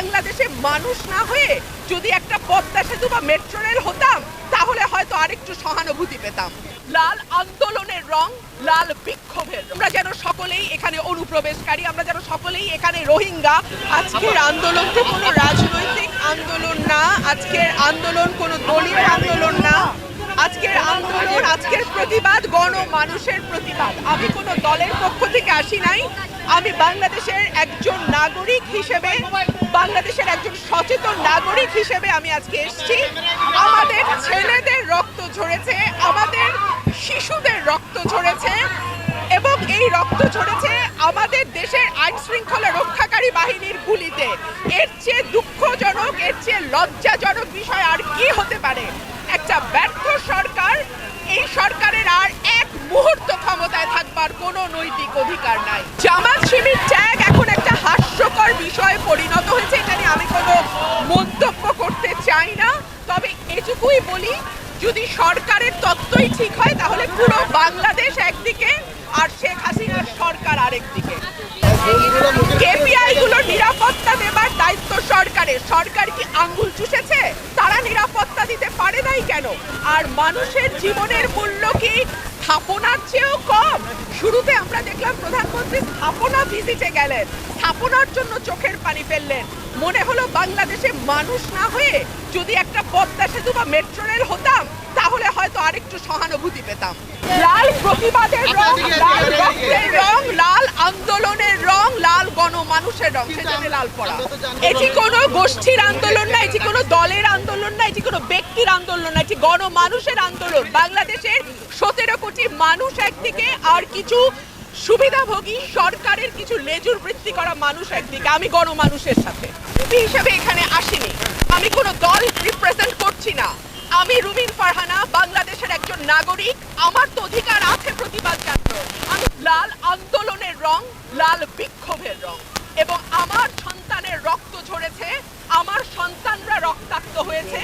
বাংলাদেশে মানুষ না হয়ে যদি একটা পদ্মা সেতু বা মেট্রো রেল হতাম, তাহলে হয়তো আরেকটু সহানুভূতি পেতাম। লাল আন্দোলনের রং, লাল বিক্ষোভের। আমরা যেন সকলেই এখানে অনুপ্রবেশকারী, আমরা যেন সকলেই এখানে রোহিঙ্গা। আজকের আন্দোলনটি কোনো রাজনৈতিক আন্দোলন না, আজকের আন্দোলন কোনো দলীয় আন্দোলন না আজকের আন্দোলন আজকের প্রতিবাদ, গণ মানুষের প্রতিবাদ। আমি কোনো দলের পক্ষ থেকে আসি নাই। আমি বাংলাদেশের একজন নাগরিক হিসেবে, বাংলাদেশের একজন সচেতন নাগরিক হিসেবে আমি আজকে এসেছি। আমাদের ছেলেদের রক্ত ঝরেছে, আমাদের শিশুদের রক্ত ঝরেছে এবং এই রক্ত ঝরেছে আমাদের দেশের আইন শৃঙ্খলা রক্ষাকারী বাহিনীর গুলিতে। এর চেয়ে দুঃখজনক, এর চেয়ে লজ্জাজনক বিষয় আর কি হতে পারে? একটা ব্যর্থ সরকার এই সরকারের আর এক মুহূর্ত ক্ষমতায় থাকবার কোনো নৈতিক অধিকার নাই জামাত শিবির ত্যাগ এখন একটা হাস্যকর বিষয়ে পরিণত হয়েছে এটা নিয়ে আমি কোনো মন্তব্য করতে চাই না তবে এটুকুই বলি, যদি সরকারের তত্ত্বই ঠিক হয়, তাহলে পুরো বাংলাদেশ একদিকে আর শেখ হাসিনার সরকার আরেকদিকে কেপিআই গুলোর নিরাপত্তা দেবার দায়িত্ব সরকারের। সরকার কি আঙ্গুল চুষেছে? তারা নিরাপত্তা দিতে পারে নাই কেন? আর মানুষের জীবনের মূল্য কি স্থাপনার চেয়েও কম? শুরুতে আমরা দেখলাম প্রধানমন্ত্রী স্থাপনা ভিজিটে গেলেন। স্থাপনার জন্য চোখের পানি ফেললেন। মনে হলো বাংলাদেশে মানুষ না হয়ে যদি একটা পদ্মা সেতু বা মেট্রো রেল হতাম তাহলে হয়তো আরেকটু সহানুভূতি পেতাম। লাল প্রতিবাদের রং লাল রক্তের রং লাল আন্দোলনের রং লাল গণ মানুষের রং সেজন্য লাল পড়া। এটি কোনো গোষ্ঠীর আন্দোলন না এটি কোনো দলের আন্দোলন না এটি কোনো ব্যক্তির আন্দোলন না এটি গণ মানুষের আন্দোলন। বাংলাদেশের সতেরো কোটি মানুষ একদিকে আর কিছু সুবিধাভোগী, সরকারের কিছু লেজুর বৃত্তি করা মানুষ একদিকে, আমি গণমানুষের সাথে। হিসেবে এখানে আসিনি। আমি কোনো দল রিপ্রেজেন্ট করছি না। আমি রুমিন ফারহানা, বাংলাদেশের একজন নাগরিক। আমার তো অধিকার আছে প্রতিবাদ জানানোর। আমি লাল আন্দোলনের রং, লাল বিক্ষোভের রং। এবং আমার সন্তানের রক্ত ঝরেছে, আমার সন্তানরা রক্তাক্ত হয়েছে।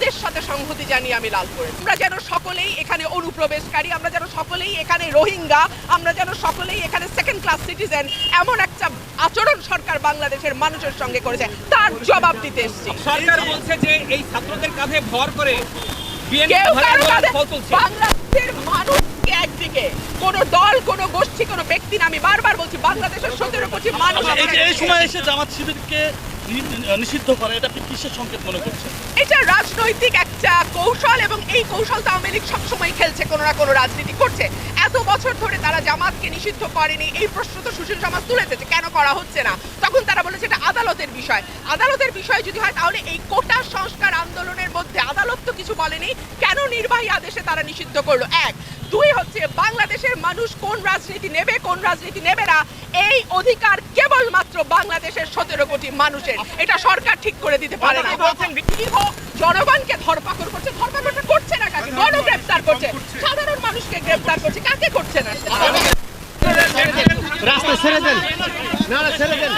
তাদের সাথে সংহতি জানিয়ে আমি লাল করে আমরা যেন সকলেই এখানে অনুপ্রবেশকারী আমরা যেন সকলেই এখানে রোহিঙ্গা আমরা যেন সকলেই এখানে সেকেন্ড ক্লাস সিটিজেন এমন একটা আচরণ সরকার বাংলাদেশের মানুষের সঙ্গে করেছে। তার জবাব দিতে এসেছি। সরকার বলছে যে এই ছাত্রদের কাঁধে ভর করে বাংলাদেশের মানুষকে একদিকে কোন দল কোন গোষ্ঠী কোন ব্যক্তি না আমি বারবার বলছি বাংলাদেশের সতেরো কোটি মানুষ এই যে এই একদিকে। সময় এসে জামাত শিবিরকে নিষিদ্ধ এটা আপনি কিসের সংকেত মনে করছেন? এটা রাজনৈতিক একটা কৌশল এবং এই কৌশল তো আওয়ামী লীগ সবসময় খেলছে, কোনো না কোনো রাজনীতি করছে। এত বছর ধরে তারা জামাতকে নিষিদ্ধ করেনি, এই প্রশ্ন তো সুশীল সমাজ তুলেছে কেন করা হচ্ছে না? তখন তারা বলেছে এটা আদালতের বিষয়। আদালতের বিষয় যদি হয়, তাহলে এই কোটা সংস্কার আন্দোলনের মধ্যে আদালত তো কিছু বলেনি, কেন নির্বাহী আদেশে তারা নিষিদ্ধ করল? এক দুই হচ্ছে বাংলাদেশের মানুষ কোন রাজনীতি নেবে, কোন রাজনীতি নেবে না। এই অধিকার কেবলমাত্র বাংলাদেশের সতেরো কোটি মানুষের। এটা সরকার ঠিক করে দিতে পারে না। জনগণকে ধরপাকড় করছে। ধরপাকড়টা করছে না কাকে? গণ গ্রেপ্তার করছে। সাধারণ মানুষকে গ্রেপ্তার করছে। কাকে করছে না? রাস্তা ছেড়ে দেন। না ছেড়ে দেন।